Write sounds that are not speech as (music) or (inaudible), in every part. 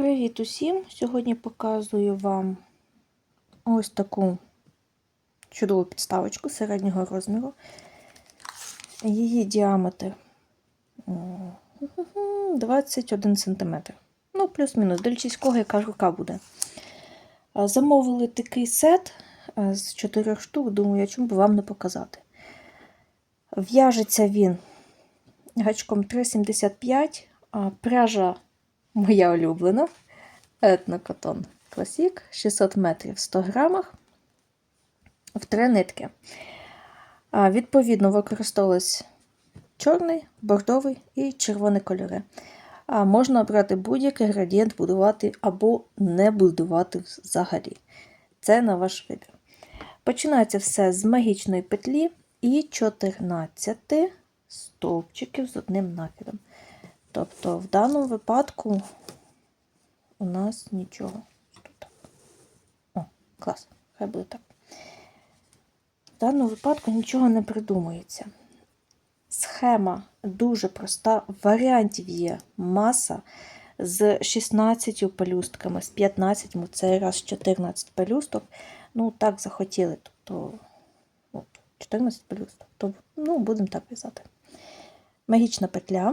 Привіт усім! Сьогодні показую вам ось таку чудову підставочку середнього розміру. Її діаметр 21 (laughs) см. Ну, плюс-мінус, дивлячись кого яка рука буде. Замовили такий сет з 4 штук, думаю, чому б вам не показати. В'яжеться він гачком 3,75, а пряжа моя улюблена. Етнокотон Класік 600 метрів в 100 грамах в три нитки. Відповідно, використовувалось чорний, бордовий і червоний кольори. А можна обрати будь-який градієнт, будувати або не будувати взагалі. Це на ваш вибір. Починається все з магічної петлі і 14 стовпчиків з одним накидом. Тобто, в даному випадку у нас нічого. Тут. О, клас, хай буде так. В даному випадку нічого не придумується. Схема дуже проста. Варіантів є маса з 16 пелюстками, з 15, цей раз 14 пелюсток. Ну, так захотіли. Тобто, от, 14 пелюсток. То, ну, будемо так в'язати. Магічна петля.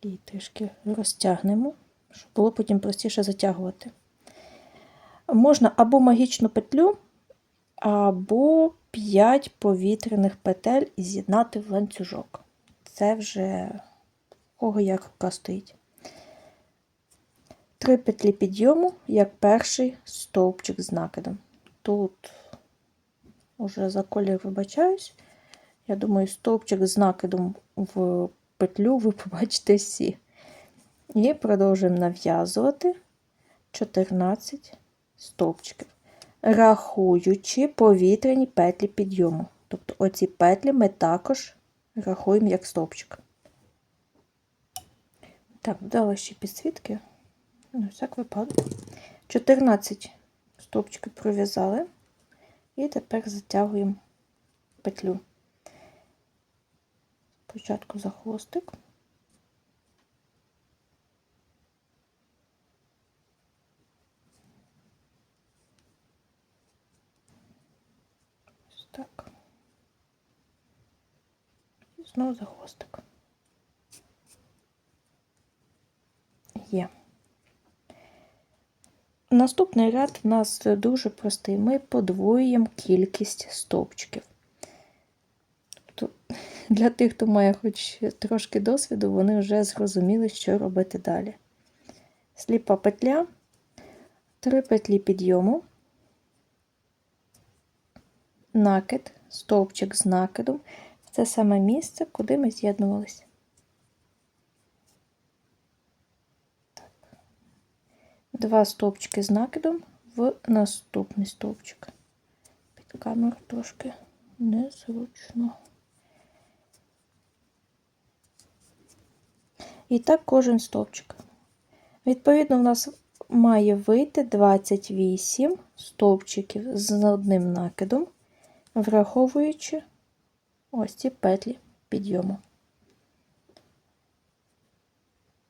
І трішки розтягнемо, щоб було потім простіше затягувати. Можна або магічну петлю, або 5 повітряних петель з'єднати в ланцюжок. Це вже кого як рука стоїть. Три петлі підйому, як перший стовпчик з накидом. Тут уже за колір вибачаюсь. Я думаю, стовпчик з накидом в петлю ви побачите всі. І продовжуємо нав'язувати 14 стовпчиків, рахуючи повітряні петлі підйому. Тобто оці петлі ми також рахуємо як стовпчик. Так, додала ще підсвітки. На всяк випадок. 14 стовпчиків пров'язали. І тепер затягуємо петлю. Спочатку за хвостик. Ось так. І знову за хвостик. Є. Наступний ряд у нас дуже простий. Ми подвоюємо кількість стовпчиків. (laughs) Для тих, хто має хоч трошки досвіду, вони вже зрозуміли, що робити далі. Сліпа петля, три петлі підйому, накид, стовпчик з накидом. Це саме місце, куди ми з'єднувалися. Два стовпчики з накидом в наступний стовпчик. Під камеру трошки незручно. І так кожен стовпчик. Відповідно, у нас має вийти 28 стовпчиків з одним накидом, враховуючи ось ці петлі підйому.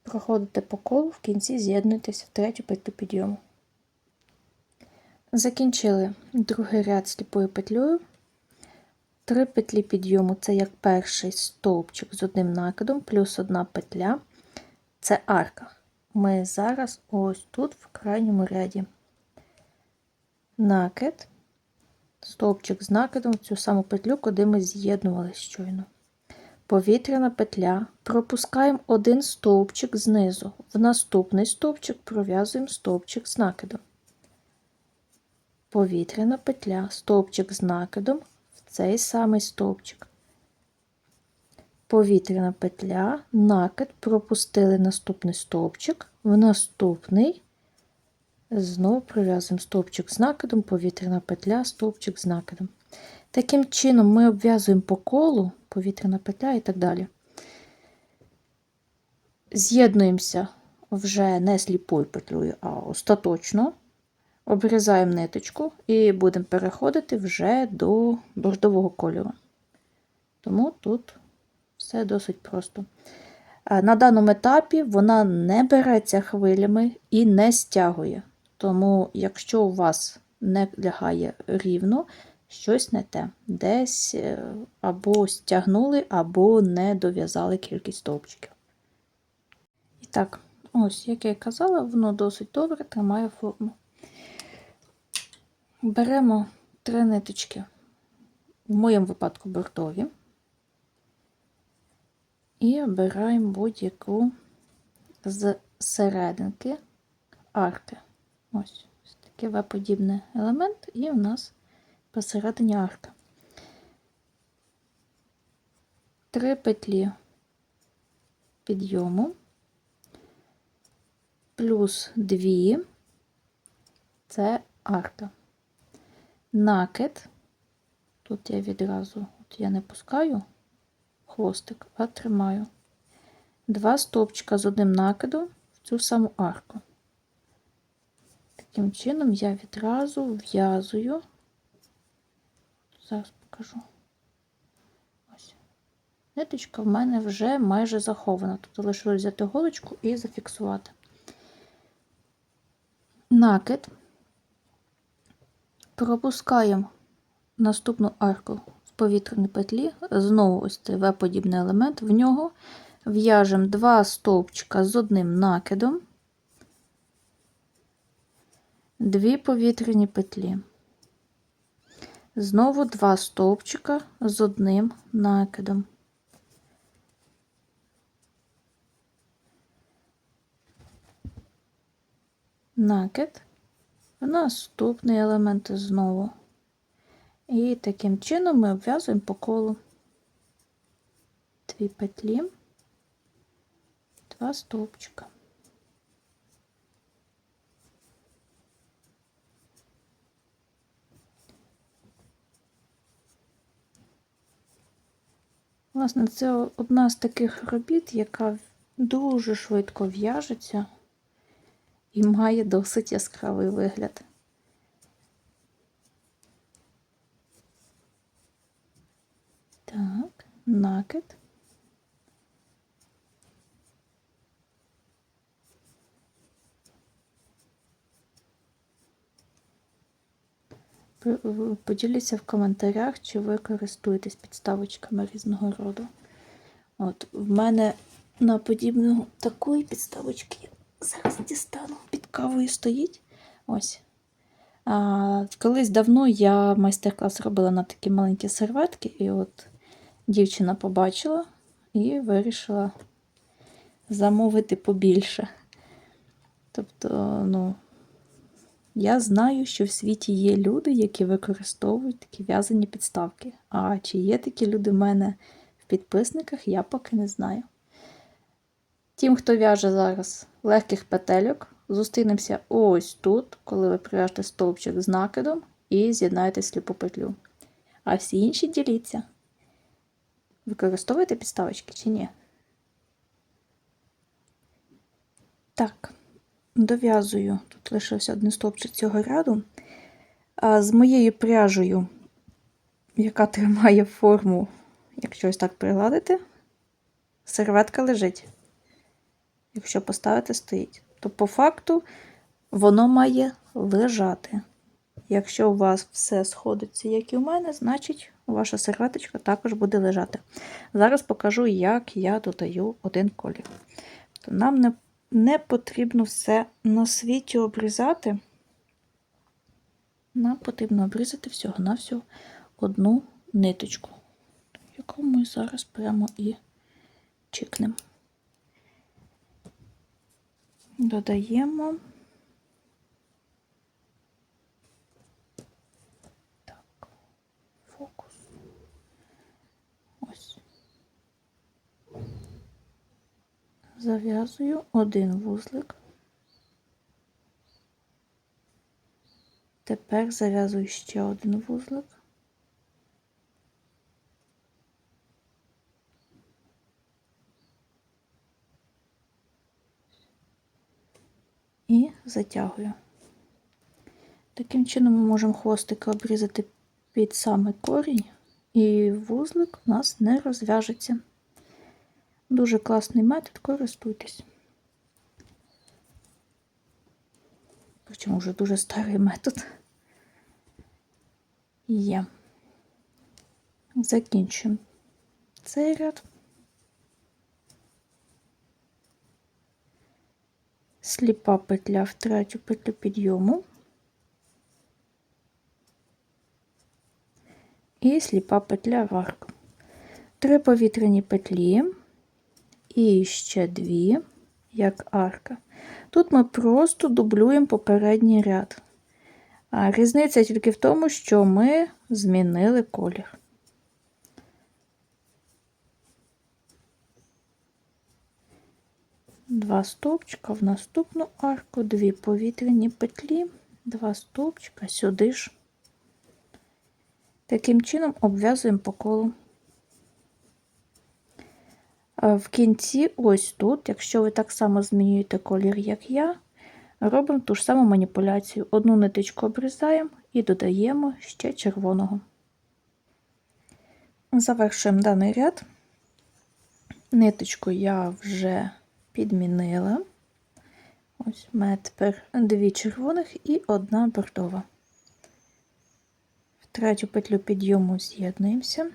Проходите по колу, в кінці з'єднуєтеся в третю петлю підйому. Закінчили другий ряд сліпою петлею. Три петлі підйому це як перший стовпчик з одним накидом, плюс одна петля це арка. Ми зараз ось тут, в крайньому ряді. Накид, стовпчик з накидом в цю саму петлю, куди ми з'єднували щойно. Повітряна петля. Пропускаємо один стовпчик знизу. В наступний стовпчик пров'язуємо стовпчик з накидом. Повітряна петля, стовпчик з накидом в цей самий стовпчик повітряна петля, накид, пропустили наступний стовпчик, в наступний знову прив'язуємо стовпчик з накидом, повітряна петля, стовпчик з накидом. Таким чином, ми обв'язуємо по колу, повітряна петля і так далі. З'єднуємося вже не сліпою петлею, а остаточно. Обрізаємо ниточку і будемо переходити вже до бордового кольору. Тому тут все досить просто. На даному етапі вона не береться хвилями і не стягує. Тому, якщо у вас не лягає рівно, щось не те. Десь е, або стягнули, або не дов'язали кількість стовпчиків. І так, ось, як я і казала, воно досить добре тримає форму. Беремо три ниточки, в моєму випадку бортові, і обираємо будь-яку з серединки арки. Ось, такий В-подібний елемент, і у нас посередині арка. Три петлі підйому, плюс дві це арка. Накид, тут я відразу, от я не пускаю хвостик, а тримаю. Два стовпчика з одним накидом в цю саму арку. Таким чином я відразу в'язую, зараз покажу. Ось. Ниточка в мене вже майже захована. Тобто лише взяти голочку і зафіксувати. Накид. Пропускаємо наступну арку в повітряні петлі, знову ось цей В-подібний елемент, в нього в'яжемо два стовпчика з одним накидом, дві повітряні петлі. Знову два стовпчика з одним накидом. Накид наступний елемент знову. І таким чином ми обв'язуємо по колу дві петлі, два стовпчика. Власне, це одна з таких робіт, яка дуже швидко в'яжеться і має досить яскравий вигляд. Так, накид. Поділіться в коментарях, чи ви користуєтесь підставочками різного роду. От, в мене на подібну такої підставочки зараз дістану під кавою стоїть. Ось. А, колись давно я майстер-клас робила на такі маленькі серветки, і от дівчина побачила і вирішила замовити побільше. Тобто, ну, я знаю, що в світі є люди, які використовують такі в'язані підставки. А чи є такі люди в мене в підписниках, я поки не знаю. Тим, хто в'яже зараз легких петельок, зустрінемося ось тут, коли ви прив'яжете стовпчик з накидом і з'єднаєте сліпу петлю. А всі інші діліться. Використовуєте підставочки чи ні? Так, дов'язую. Тут лишився один стовпчик цього ряду. А з моєю пряжею, яка тримає форму, якщо ось так пригладити, серветка лежить. Якщо поставити, стоїть. То по факту воно має лежати. Якщо у вас все сходиться, як і у мене, значить ваша серветочка також буде лежати. Зараз покажу, як я додаю один колір. Нам не, не потрібно все на світі обрізати. Нам потрібно обрізати всього-навсього одну ниточку, яку ми зараз прямо і чикнемо. Додаємо. Так, фокус. Ось. Зав'язую один вузлик. Тепер зав'язую ще один вузлик. і затягую. Таким чином ми можемо хвостик обрізати під самий корінь, і вузлик у нас не розв'яжеться. Дуже класний метод, користуйтесь. Причому вже дуже старий метод. Є. Закінчуємо цей ряд. Сліпа петля в третю петлю підйому. І сліпа петля в арку. Три повітряні петлі і ще дві, як арка. Тут ми просто дублюємо попередній ряд. А різниця тільки в тому, що ми змінили колір. Два стовпчика в наступну арку, дві повітряні петлі, два стовпчика сюди ж. Таким чином обв'язуємо по колу. В кінці, ось тут, якщо ви так само змінюєте колір, як я, робимо ту ж саму маніпуляцію. Одну ниточку обрізаємо і додаємо ще червоного. Завершуємо даний ряд. Ниточку я вже підмінила. Ось у мене тепер дві червоних і одна бордова. В третю петлю підйому з'єднуємося.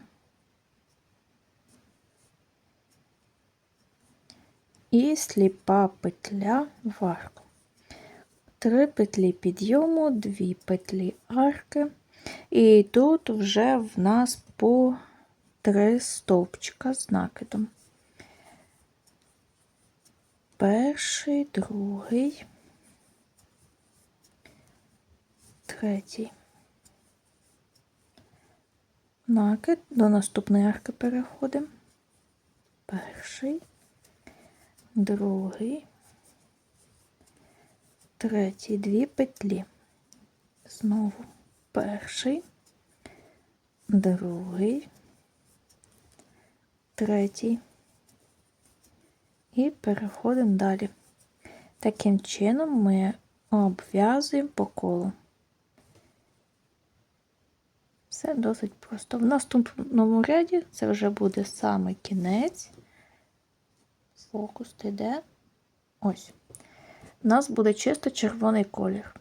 І сліпа петля в арку. Три петлі підйому, дві петлі арки. І тут вже в нас по три стовпчика з накидом. Перший, другий, третій. Накид до наступної арки переходимо. Перший, другий, третій, дві петлі. Знову перший, другий, третій. І переходимо далі. Таким чином ми обв'язуємо по колу. Все досить просто. В наступному ряді це вже буде саме кінець. Фокус йде. Ось. У нас буде чисто червоний колір.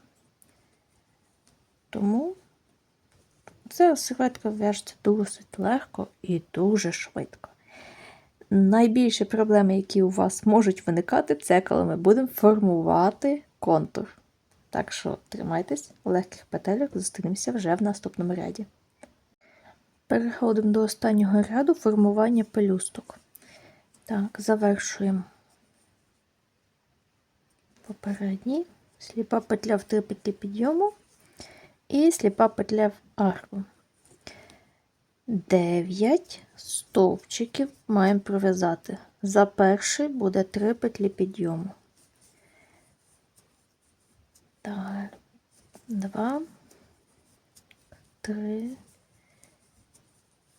Тому це серветка в'яжеться досить легко і дуже швидко. Найбільші проблеми, які у вас можуть виникати, це коли ми будемо формувати контур. Так що тримайтесь, легких петелек, зустрінемося вже в наступному ряді. Переходимо до останнього ряду формування пелюсток. Так, завершуємо попередній, сліпа петля в три петлі підйому і сліпа петля в арку. 9 стовпчиків маємо пров'язати. За перший буде 3 петлі підйому. Так, 2, 3,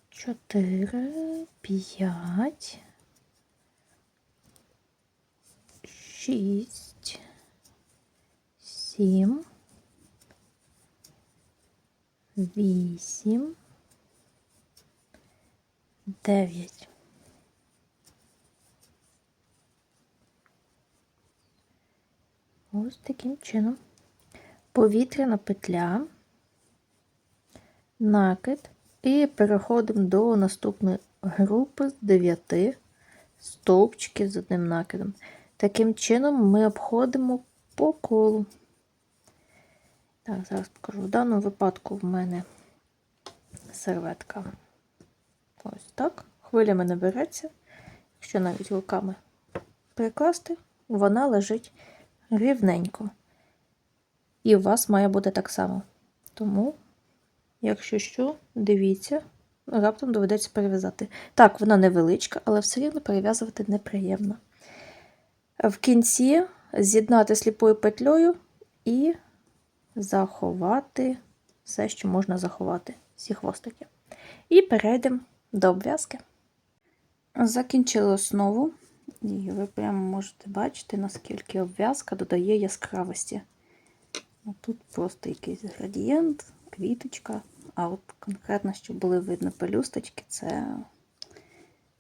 4, 5, 6, 7, 8, 9. Ось таким чином. Повітряна петля, накид, і переходимо до наступної групи з 9 стовпчиків з одним накидом. Таким чином ми обходимо по колу. Так, зараз покажу. В даному випадку в мене серветка Ось так. Хвилями не береться. Якщо навіть руками прикласти, вона лежить рівненько. І у вас має бути так само. Тому, якщо що, дивіться, раптом доведеться перев'язати. Так, вона невеличка, але все рівно перев'язувати неприємно. В кінці з'єднати сліпою петлею і заховати все, що можна заховати, всі хвостики. І перейдемо до обв'язки. Закінчили основу, і ви прямо можете бачити, наскільки обв'язка додає яскравості. Тут просто якийсь градієнт, квіточка, а от конкретно, щоб були видно пелюсточки, це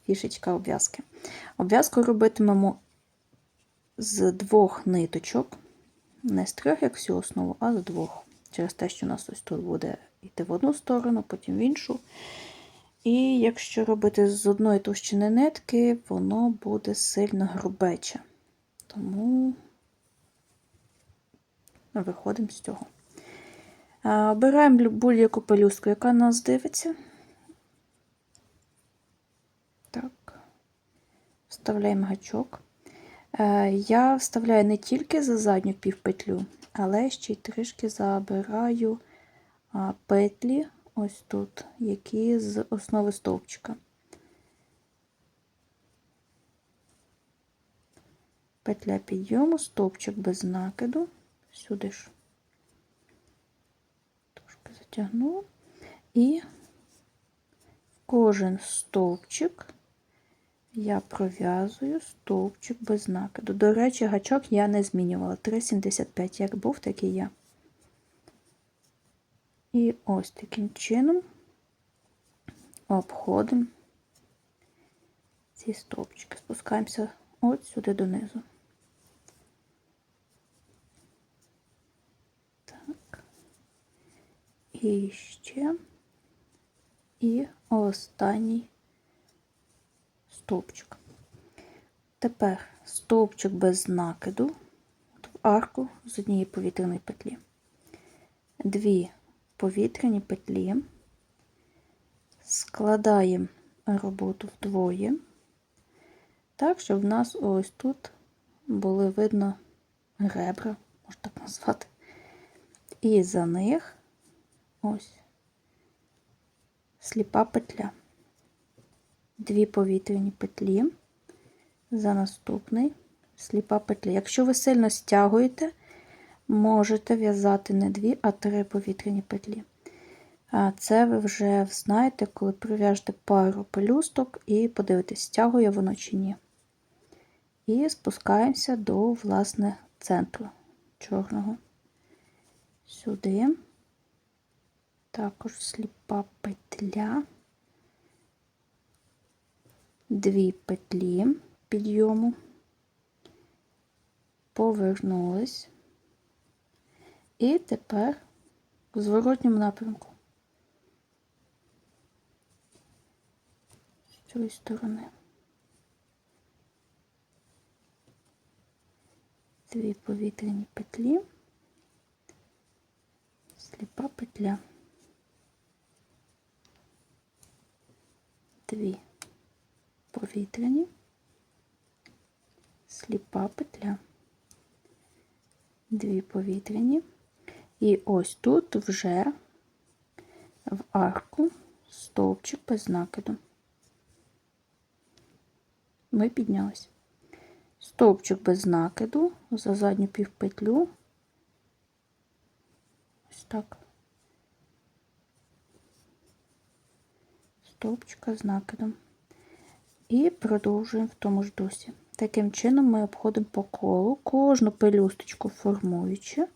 фішечка обв'язки. Обв'язку робитимемо з двох ниточок, не з трьох, як всю основу, а з двох. Через те, що у нас ось тут буде йти в одну сторону, потім в іншу. І якщо робити з одної товщини нитки, воно буде сильно грубече. Тому виходимо з цього. Обираємо будь-яку пелюстку, яка на нас дивиться. Так. Вставляємо гачок. Е, Я вставляю не тільки за задню півпетлю, але ще й трішки забираю петлі ось тут, які з основи стовпчика. Петля підйому, стовпчик без накиду, сюди ж трошки затягну, і в кожен стовпчик я пров'язую стовпчик без накиду. До речі, гачок я не змінювала. 3,75 як був, так і є. І ось таким чином обходимо ці стовпчики. Спускаємося от сюди донизу. Так. І ще. І останній стовпчик. Тепер стовпчик без накиду в арку з однієї повітряної петлі. Дві повітряні петлі, складаємо роботу вдвоє, так, щоб в нас ось тут були видно ребра, можна так назвати. І за них ось сліпа петля. Дві повітряні петлі за наступний сліпа петля. Якщо ви сильно стягуєте, можете в'язати не дві, а три повітряні петлі. А це ви вже знаєте, коли прив'яжете пару пелюсток і подивитесь, стягує воно чи ні. І спускаємося до, власне, центру чорного. Сюди. Також сліпа петля. Дві петлі підйому, повернулись. І тепер в зворотньому напрямку. З цієї сторони. Дві повітряні петлі, сліпа петля. Дві повітряні, сліпа петля. Дві повітряні. І ось тут вже в арку стовпчик без накиду. Ми піднялись. Стовпчик без накиду за задню півпетлю. Ось так. Стовпчика з накидом. І продовжуємо в тому ж дусі. Таким чином ми обходимо по колу кожну пелюсточку формуючи.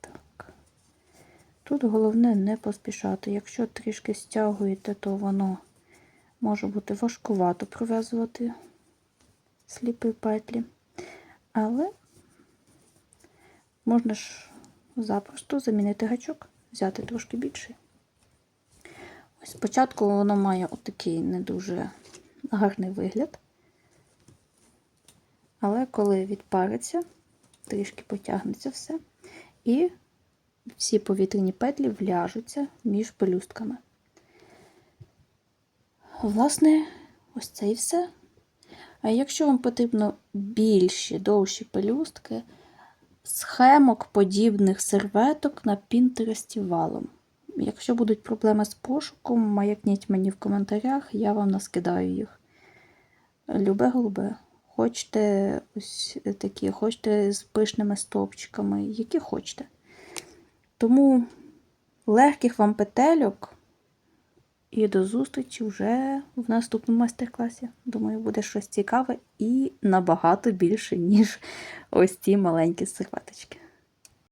Так. Тут головне не поспішати. Якщо трішки стягуєте, то воно може бути важкувато пров'язувати сліпі петлі. Але можна ж запросто замінити гачок, взяти трошки більший. Ось спочатку воно має отакий не дуже гарний вигляд. Але коли відпариться, трішки потягнеться все, і всі повітряні петлі вляжуться між пелюстками. Власне, ось це і все. А якщо вам потрібно більші, довші пелюстки, схемок подібних серветок на Пінтересті валом. Якщо будуть проблеми з пошуком, маякніть мені в коментарях, я вам наскидаю їх. Любе голубе. Хочете ось такі, хочете з пишними стовпчиками, які хочете. Тому легких вам петельок і до зустрічі вже в наступному майстер-класі. Думаю, буде щось цікаве і набагато більше, ніж ось ці маленькі серветочки.